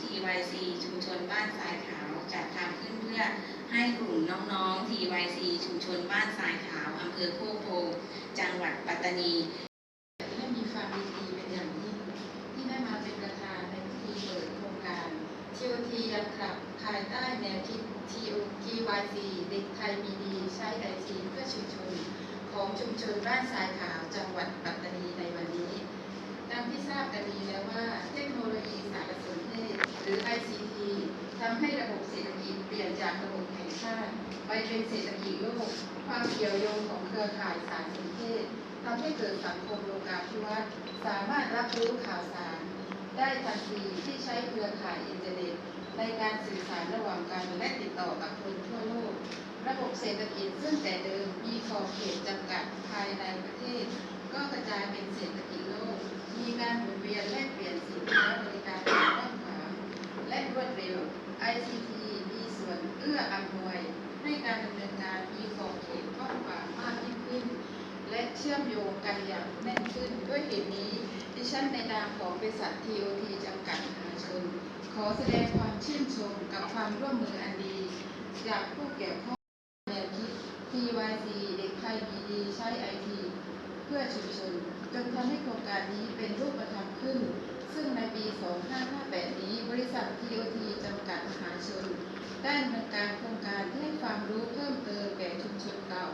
TYC ชุมชนบ้านทรายขาวจัดทำขึ้นเพื่อให้กลุ่มน้องๆ TYC ชุมชนบ้านทรายขาวอำเภอโคกโพจังหวัดปัตตานีได้มีความยินดีเป็นอย่างยิ่งที่ได้มาเป็นประธานในพิธีเปิดโครงการ TOT ยังกลับภายใต้แนวคิด TOTYC เด็กไทยมีดีใช้ไอทีเพื่อชุมชนของชุมชนบ้านทรายขาวจังหวัดปัตตานีในวันนี้ ดังที่ทราบกันดีแล้วว่าเทคโนโลยีสารสนเทศ หรือ ICT ทำให้ระบบเศรษฐกิจเปลี่ยนจากระบบแห่งชาติ ไปเป็นเศรษฐกิจโลก ความเกี่ยวโยงของเครือข่ายสารสนเทศทำให้เกิดสังคมโลกาภิวัตน์สามารถรับรู้ข่าวสาร ได้ทันทีที่ใช้เครือข่ายอินเทอร์เน็ตในการสื่อสารระหว่างกันและติดต่อกับคนทั่วโลก ระบบเศรษฐกิจซึ่งแต่เดิมมีขอบเขตจำกัดภายในประเทศ ก็กระจายเป็นเศรษฐ ICT มีส่วนเอื้ออำนวย ให้การดำเนินการมีขอบเขตกว้างขวางมากยิ่งขึ้น และเชื่อมโยงกันอย่างแน่นขึ้น ด้วยเหตุนี้ดิฉันในนามของบริษัท TOT จำกัดมหาชน ขอแสดงความชื่นชมกับความร่วมมืออันดี จากผู้เกี่ยวข้องแนวคิด TYC เด็กไทยมีดีใช้ไอทีเพื่อชุมชนจนทำให้โครงการนี้เป็นรูปธรรมขึ้น ซึ่งในปี 2558 นี้บริษัท TOT จำกัดมหาชน ได้ดำเนินการโครงการที่ให้ความรู้เพิ่มเติมแก่ชุมชนเก่า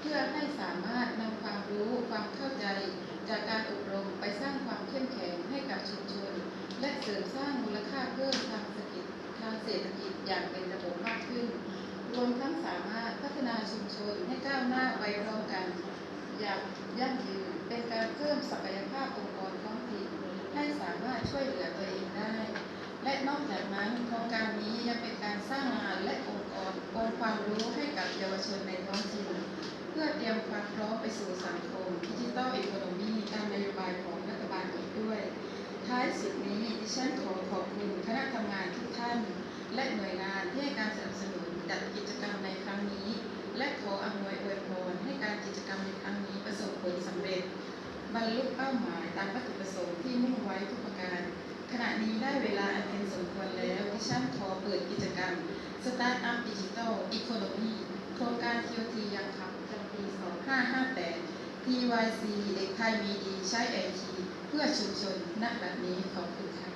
เพื่อให้สามารถนำความรู้ความเข้าใจ จากการอบรมไปสร้างความเข้มแข็งให้กับชุมชน และเสริมสร้างมูลค่าเพิ่มทางเศรษฐกิจทางเศรษฐกิจอย่างเป็นระบบมากขึ้น รวมทั้งสามารถพัฒนาชุมชนให้ก้าวหน้าไปพร้อมกันอย่างยั่งยืนเป็นการเพิ่มศักยภาพองค์กรท้องถิ่นให้สามารถช่วยเหลือ และนอกจากนั้นโครงการนี้ยังเป็นการสร้างงานและองค์กรองค์ความรู้ให้กับเยาวชนในท้องถิ่นเพื่อเตรียมความพร้อมไปสู่สังคมดิจิทัลอีโคโนมีตามนโยบายของรัฐบาลอีกด้วย ท้ายสุดนี้ดิฉันขอขอบคุณคณะทำงานทุกท่าน และหน่วยงานที่ให้การสนับสนุนจัดกิจกรรมในครั้งนี้ และขออำนวยอวยพรให้การกิจกรรมในครั้งนี้ประสบผลสำเร็จ บรรลุเป้าหมายตามวัตถุประสงค์ที่มุ่งไว้ทุกประการ ขณะนี้ได้เวลาอันเป็นสมควรแล้วดิฉันขอเปิดกิจกรรม Start-up Digital Economy โครงการ TOT ยังขับประจำปี 2558 TYC เด็กไทยมีดีใช้ IT เพื่อชุมชนนักแบบนี้ขอบคุณค่ะ